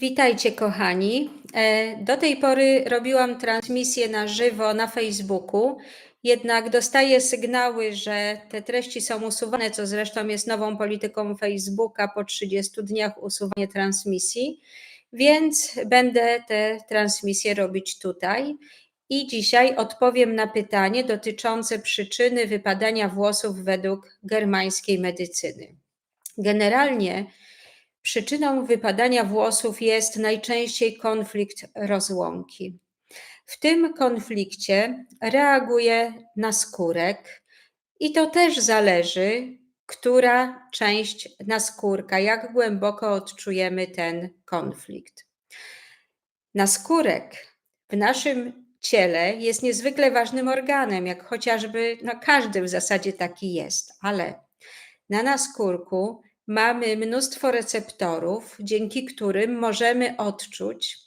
Witajcie, kochani. E, do tej pory robiłam transmisję na żywo na Facebooku, jednak dostaję sygnały, że te treści są usuwane, co zresztą jest nową polityką Facebooka po 30 dniach usuwanie transmisji, więc będę te transmisje robić tutaj. I dzisiaj odpowiem na pytanie dotyczące przyczyny wypadania włosów według germańskiej medycyny. Generalnie Przyczyną wypadania włosów jest najczęściej konflikt rozłąki. W tym konflikcie reaguje naskórek i to też zależy, która część naskórka, jak głęboko odczujemy ten konflikt. Naskórek w naszym ciele jest niezwykle ważnym organem, jak chociażby no każdy w zasadzie taki jest, ale na naskórku mamy mnóstwo receptorów, dzięki którym możemy odczuć,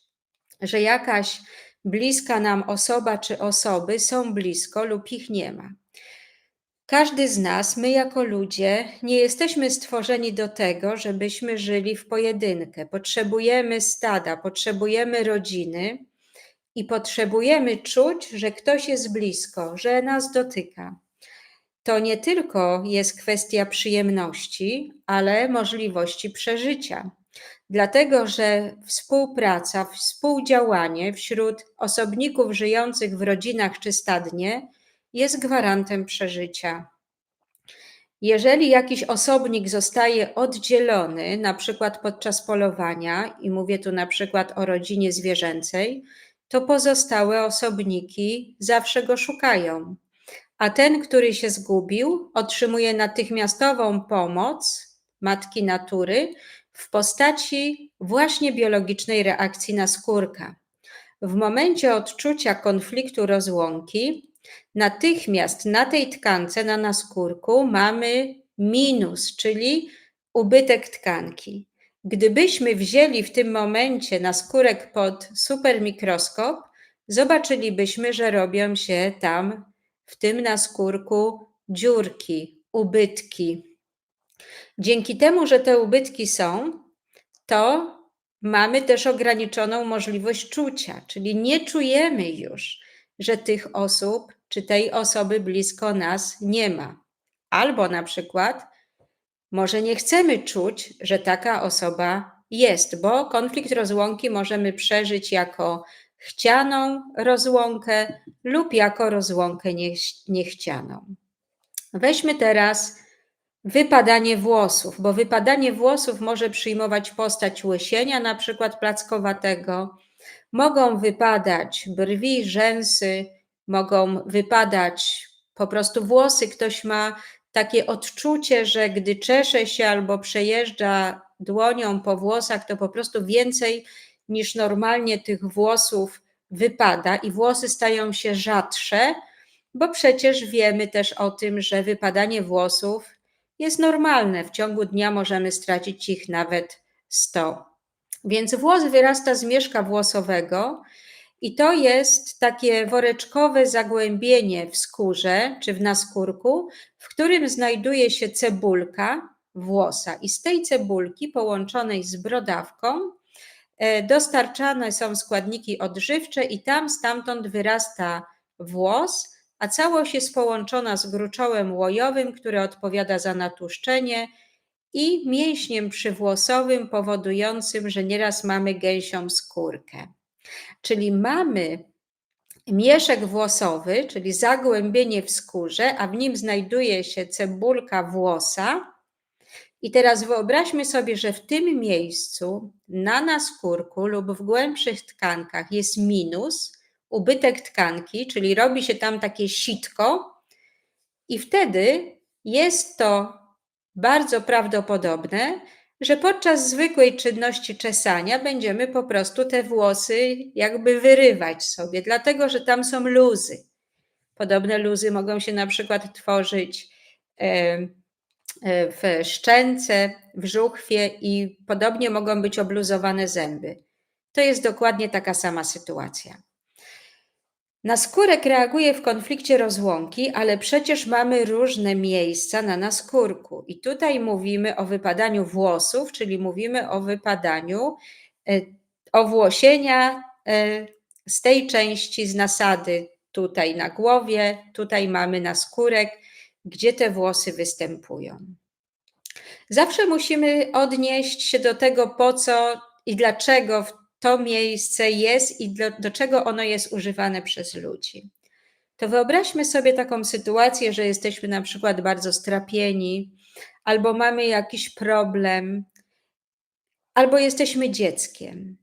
że jakaś bliska nam osoba czy osoby są blisko lub ich nie ma. Każdy z nas, my jako ludzie, nie jesteśmy stworzeni do tego, żebyśmy żyli w pojedynkę. Potrzebujemy stada, potrzebujemy rodziny i potrzebujemy czuć, że ktoś jest blisko, że nas dotyka to nie tylko jest kwestia przyjemności, ale możliwości przeżycia. Dlatego, że współpraca, współdziałanie wśród osobników żyjących w rodzinach czy stadnie jest gwarantem przeżycia. Jeżeli jakiś osobnik zostaje oddzielony, na przykład podczas polowania, i mówię tu na przykład o rodzinie zwierzęcej, to pozostałe osobniki zawsze go szukają a ten, który się zgubił, otrzymuje natychmiastową pomoc matki natury w postaci właśnie biologicznej reakcji na skórka. W momencie odczucia konfliktu rozłąki, natychmiast na tej tkance, na naskórku mamy minus, czyli ubytek tkanki. Gdybyśmy wzięli w tym momencie naskórek pod supermikroskop, zobaczylibyśmy, że robią się tam w tym na skórku dziurki, ubytki. Dzięki temu, że te ubytki są, to mamy też ograniczoną możliwość czucia, czyli nie czujemy już, że tych osób czy tej osoby blisko nas nie ma. Albo na przykład może nie chcemy czuć, że taka osoba jest, bo konflikt rozłąki możemy przeżyć jako chcianą rozłąkę lub jako rozłąkę niechcianą. Weźmy teraz wypadanie włosów, bo wypadanie włosów może przyjmować postać łysienia, na przykład plackowatego. Mogą wypadać brwi, rzęsy, mogą wypadać po prostu włosy. Ktoś ma takie odczucie, że gdy czesze się albo przejeżdża dłonią po włosach, to po prostu więcej niż normalnie tych włosów wypada i włosy stają się rzadsze, bo przecież wiemy też o tym, że wypadanie włosów jest normalne. W ciągu dnia możemy stracić ich nawet 100. Więc włos wyrasta z mieszka włosowego i to jest takie woreczkowe zagłębienie w skórze czy w naskórku, w którym znajduje się cebulka włosa. I z tej cebulki połączonej z brodawką E, dostarczane są składniki odżywcze i tam stamtąd wyrasta włos, a całość jest połączona z gruczołem łojowym, który odpowiada za natłuszczenie i mięśniem przywłosowym powodującym, że nieraz mamy gęsią skórkę. Czyli mamy mieszek włosowy, czyli zagłębienie w skórze, a w nim znajduje się cebulka włosa, i teraz wyobraźmy sobie, że w tym miejscu na naskórku lub w głębszych tkankach jest minus, ubytek tkanki, czyli robi się tam takie sitko, i wtedy jest to bardzo prawdopodobne, że podczas zwykłej czynności czesania będziemy po prostu te włosy jakby wyrywać sobie, dlatego że tam są luzy. Podobne luzy mogą się na przykład tworzyć w szczęce, w żuchwie i podobnie mogą być obluzowane zęby. To jest dokładnie taka sama sytuacja. Naskórek reaguje w konflikcie rozłąki, ale przecież mamy różne miejsca na naskórku. I tutaj mówimy o wypadaniu włosów, czyli mówimy o wypadaniu e, owłosienia e, z tej części z nasady tutaj na głowie, tutaj mamy naskórek, gdzie te włosy występują. Zawsze musimy odnieść się do tego, po co i dlaczego to miejsce jest i do, do czego ono jest używane przez ludzi. To wyobraźmy sobie taką sytuację, że jesteśmy na przykład bardzo strapieni, albo mamy jakiś problem, albo jesteśmy dzieckiem.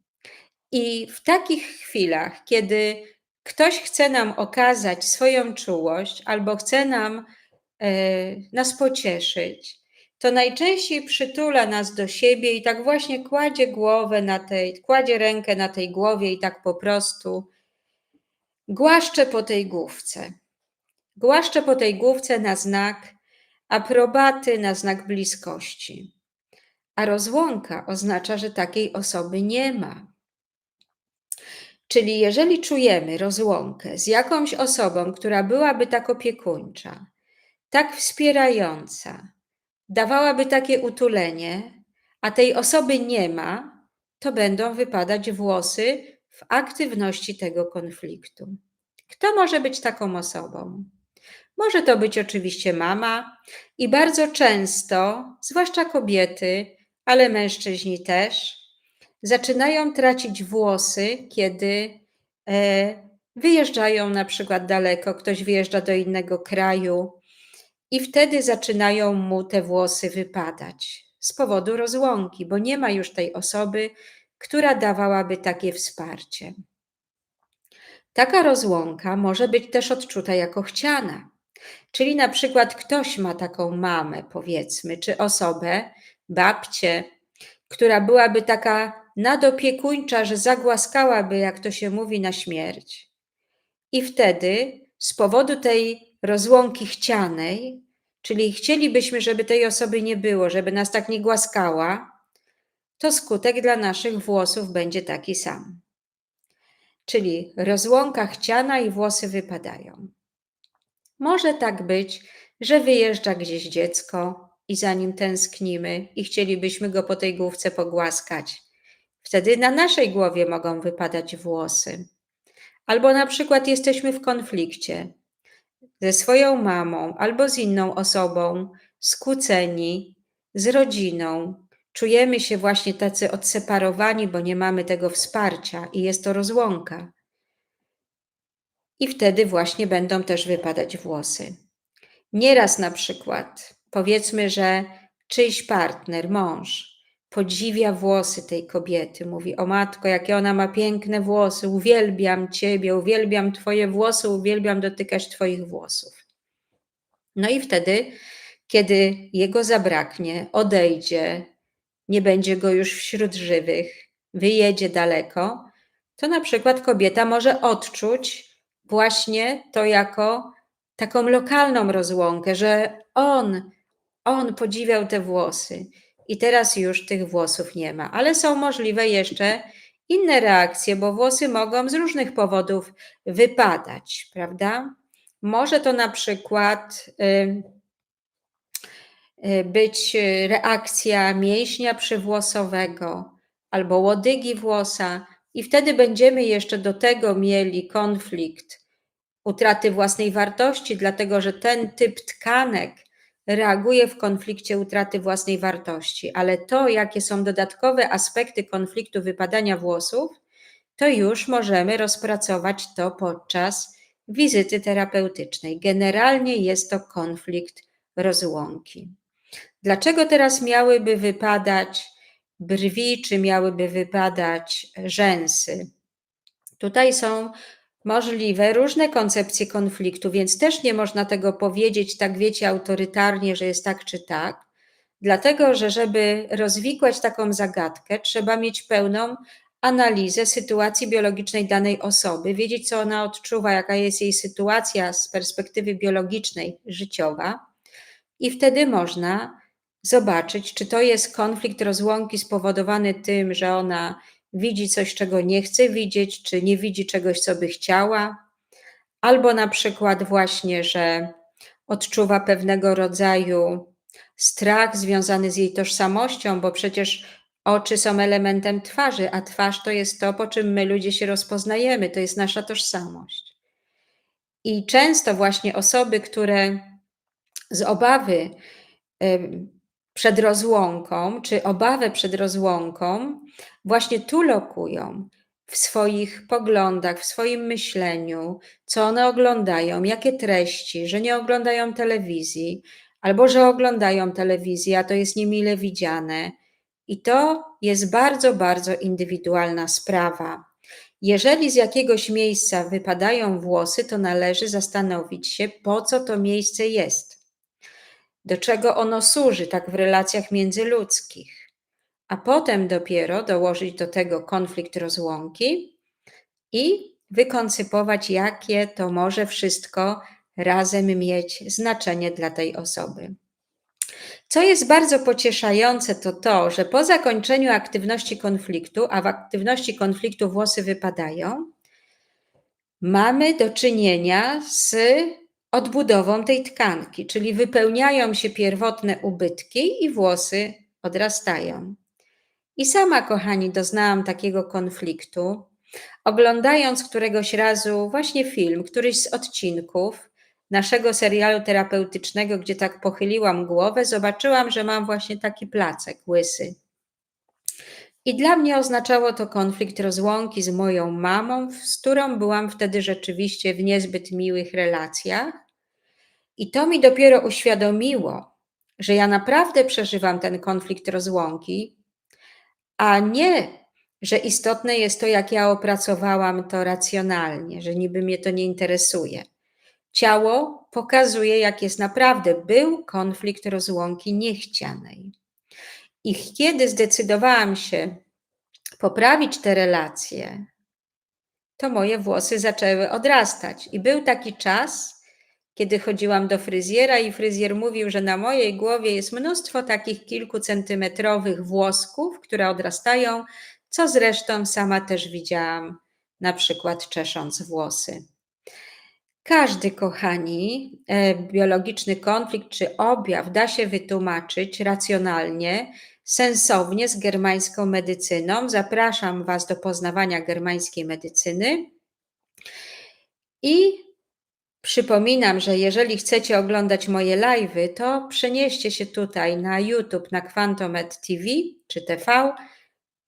I w takich chwilach, kiedy ktoś chce nam okazać swoją czułość albo chce nam nas pocieszyć, to najczęściej przytula nas do siebie i tak właśnie kładzie głowę na tej, kładzie rękę na tej głowie i tak po prostu głaszcze po tej główce. Głaszcze po tej główce na znak aprobaty, na znak bliskości. A rozłąka oznacza, że takiej osoby nie ma. Czyli jeżeli czujemy rozłąkę z jakąś osobą, która byłaby tak opiekuńcza, tak wspierająca, dawałaby takie utulenie, a tej osoby nie ma, to będą wypadać włosy w aktywności tego konfliktu. Kto może być taką osobą? Może to być oczywiście mama i bardzo często, zwłaszcza kobiety, ale mężczyźni też, zaczynają tracić włosy, kiedy e, wyjeżdżają na przykład daleko, ktoś wyjeżdża do innego kraju i wtedy zaczynają mu te włosy wypadać z powodu rozłąki, bo nie ma już tej osoby, która dawałaby takie wsparcie. Taka rozłąka może być też odczuta jako chciana. Czyli na przykład ktoś ma taką mamę, powiedzmy, czy osobę, babcię, która byłaby taka nadopiekuńcza, że zagłaskałaby, jak to się mówi, na śmierć. I wtedy z powodu tej rozłąki chcianej, czyli chcielibyśmy, żeby tej osoby nie było, żeby nas tak nie głaskała, to skutek dla naszych włosów będzie taki sam. Czyli rozłąka chciana i włosy wypadają. Może tak być, że wyjeżdża gdzieś dziecko i za nim tęsknimy i chcielibyśmy go po tej główce pogłaskać. Wtedy na naszej głowie mogą wypadać włosy. Albo na przykład jesteśmy w konflikcie ze swoją mamą albo z inną osobą, skłóceni, z rodziną. Czujemy się właśnie tacy odseparowani, bo nie mamy tego wsparcia i jest to rozłąka i wtedy właśnie będą też wypadać włosy. Nieraz na przykład powiedzmy, że czyjś partner, mąż, podziwia włosy tej kobiety, mówi: O matko, jakie ona ma piękne włosy, uwielbiam ciebie, uwielbiam twoje włosy, uwielbiam dotykać twoich włosów. No i wtedy, kiedy jego zabraknie, odejdzie, nie będzie go już wśród żywych, wyjedzie daleko, to na przykład kobieta może odczuć, właśnie to jako taką lokalną rozłąkę, że on, on podziwiał te włosy i teraz już tych włosów nie ma. Ale są możliwe jeszcze inne reakcje, bo włosy mogą z różnych powodów wypadać, prawda? Może to na przykład y, y, być reakcja mięśnia przywłosowego albo łodygi włosa, i wtedy będziemy jeszcze do tego mieli konflikt utraty własnej wartości, dlatego że ten typ tkanek reaguje w konflikcie utraty własnej wartości, ale to, jakie są dodatkowe aspekty konfliktu wypadania włosów, to już możemy rozpracować to podczas wizyty terapeutycznej. Generalnie jest to konflikt rozłąki. Dlaczego teraz miałyby wypadać brwi, czy miałyby wypadać rzęsy? Tutaj są możliwe różne koncepcje konfliktu, więc też nie można tego powiedzieć tak, wiecie, autorytarnie, że jest tak czy tak, dlatego że, żeby rozwikłać taką zagadkę, trzeba mieć pełną analizę sytuacji biologicznej danej osoby, wiedzieć, co ona odczuwa, jaka jest jej sytuacja z perspektywy biologicznej, życiowa, i wtedy można zobaczyć, czy to jest konflikt rozłąki spowodowany tym, że ona widzi coś, czego nie chce widzieć, czy nie widzi czegoś, co by chciała, albo na przykład właśnie, że odczuwa pewnego rodzaju strach związany z jej tożsamością, bo przecież Oczy są elementem twarzy, a twarz to jest to, po czym my ludzie się rozpoznajemy, to jest nasza tożsamość. I często właśnie osoby, które z obawy przed rozłąką, czy obawę przed rozłąką, właśnie tu lokują w swoich poglądach, w swoim myśleniu, co one oglądają, jakie treści, że nie oglądają telewizji, albo że oglądają telewizję, a to jest niemile widziane. I to jest bardzo, bardzo indywidualna sprawa. Jeżeli z jakiegoś miejsca wypadają włosy, to należy zastanowić się, po co to miejsce jest, do czego ono służy, tak w relacjach międzyludzkich, a potem dopiero dołożyć do tego konflikt rozłąki i wykoncypować, jakie to może wszystko razem mieć znaczenie dla tej osoby. Co jest bardzo pocieszające, to to, że po zakończeniu aktywności konfliktu, a w aktywności konfliktu włosy wypadają, mamy do czynienia z odbudową tej tkanki, czyli wypełniają się pierwotne ubytki i włosy odrastają. I sama, kochani, doznałam takiego konfliktu, oglądając któregoś razu właśnie film, któryś z odcinków naszego serialu terapeutycznego, gdzie tak pochyliłam głowę, zobaczyłam, że mam właśnie taki placek łysy. I dla mnie oznaczało to konflikt rozłąki z moją mamą, z którą byłam wtedy rzeczywiście w niezbyt miłych relacjach. I to mi dopiero uświadomiło, że ja naprawdę przeżywam ten konflikt rozłąki, a nie, że istotne jest to, jak ja opracowałam to racjonalnie, że niby mnie to nie interesuje. Ciało pokazuje, jak jest naprawdę. Był konflikt rozłąki niechcianej. I kiedy zdecydowałam się poprawić te relacje, to moje włosy zaczęły odrastać. I był taki czas, kiedy chodziłam do fryzjera, i fryzjer mówił, że na mojej głowie jest mnóstwo takich kilkucentymetrowych włosków, które odrastają, co zresztą sama też widziałam, na przykład czesząc włosy. Każdy, kochani, e, biologiczny konflikt czy objaw da się wytłumaczyć racjonalnie, sensownie z germańską medycyną. Zapraszam Was do poznawania germańskiej medycyny. I przypominam, że jeżeli chcecie oglądać moje live'y, to przenieście się tutaj na YouTube, na Quantomed TV czy TV,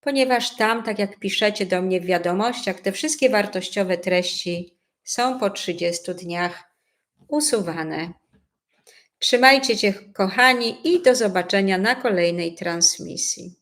ponieważ tam, tak jak piszecie do mnie w wiadomościach, te wszystkie wartościowe treści są po 30 dniach usuwane. Trzymajcie się, kochani, i do zobaczenia na kolejnej transmisji.